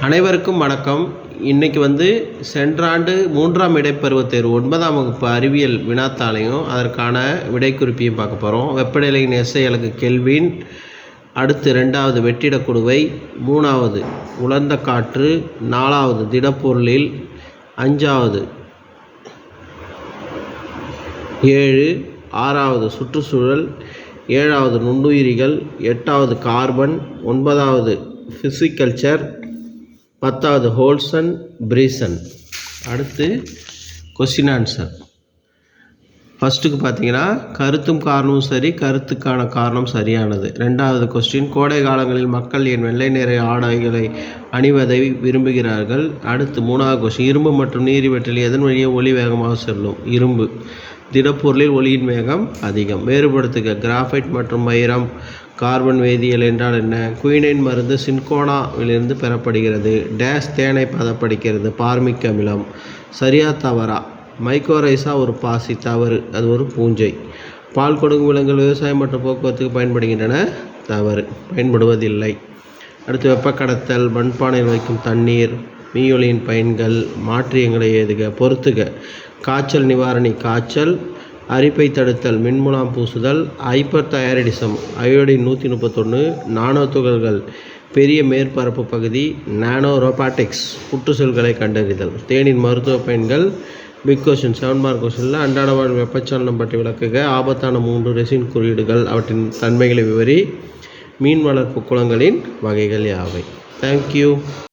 அனைவருக்கும் வணக்கம். இன்றைக்கி வந்து சென்ற ஆண்டு மூன்றாம் இடைப்பருவத் தேர்வு ஒன்பதாம் வகுப்பு அறிவியல் வினாத்தாளையும் அதற்கான விடைக்குறிப்பையும் பார்க்க போகிறோம் வெப்பநிலையின் எஸ்ஐ அலகு கெல்வின் அடுத்து ரெண்டாவது வெற்றிட குடுவை மூணாவது உலர்ந்த காற்று நாலாவது திடப்பொருளில் அஞ்சாவது ஏழு ஆறாவது சுற்றுச்சூழல் ஏழாவது நுண்ணுயிரிகள் எட்டாவது கார்பன் ஒன்பதாவது ஃபிசிகல்ச்சர் பத்தாவது ஹோல்சன் பிரீசன். அடுத்து கொஸ்டின் ஆன்சர் ஃபஸ்ட்டுக்கு பார்த்தீங்கன்னா கருத்தும் காரணமும் சரி கருத்துக்கான காரணம் சரியானது. ரெண்டாவது கொஸ்டின் கோடை காலங்களில் மக்கள் என் வெள்ளை நிற ஆடைகளை அணிவதை விரும்புகிறார்கள்? அடுத்து மூணாவது கொஸ்டின் இரும்பு மற்றும் நீர் இவற்றில் எதன் வழியே ஒளி வேகமாக செல்லும்? இரும்பு. திடப்பொருளில் ஒளியின் வேகம் அதிகம். வேறுபடுத்துக கிராஃபைட் மற்றும் வைரம் கார்பன் வேதியியல் என்றால் என்ன? குயினைன் மருந்து சின்கோனாவிலிருந்து பெறப்படுகிறது. டேஸ் தேனை பதப்படுகிறது. பார்மிக் அமிலம். சரியா தவறா? மைக்கோரைசா ஒரு பாசி தவறு அது ஒரு பூஞ்சை. பால் கொடுக்கும் விலங்குகள் விவசாயம் மற்றும் போக்குவரத்துக்கு பயன்படுகின்றன தவறு. பயன்படுவதில்லை. அடுத்து வெப்பக்கடத்தல் மண்பானையில் வைக்கும் தண்ணீர் மீயொலியின் பயன்கள் மாற்றியங்களை எதுக பொறுத்துக. காய்ச்சல் நிவாரணி காய்ச்சல் அரிப்பை தடுத்தல் மின்முலாம் பூசுதல் ஹைப்பர் தயாரிடிசம் அயோடின் நூற்றி முப்பத்தொன்று நானோ துகள்கள் பெரிய மேற்பரப்பு பகுதி நானோ ரோபாட்டிக்ஸ் புற்றுச்செல்களை கண்டறிதல். தேனின் மருத்துவ பயன்கள் பிக் கொஷின் செவன் மார்க் கொஷனில் அன்றாட வாழ் வெப்பச்சலனம் பற்றி விளக்குக. ஆபத்தான மூன்று ரெசின் குறியீடுகள் அவற்றின் தன்மைகளை விவரி மீன் வளர்ப்பு குளங்களின் வகைகள் யாவை? தேங்க்யூ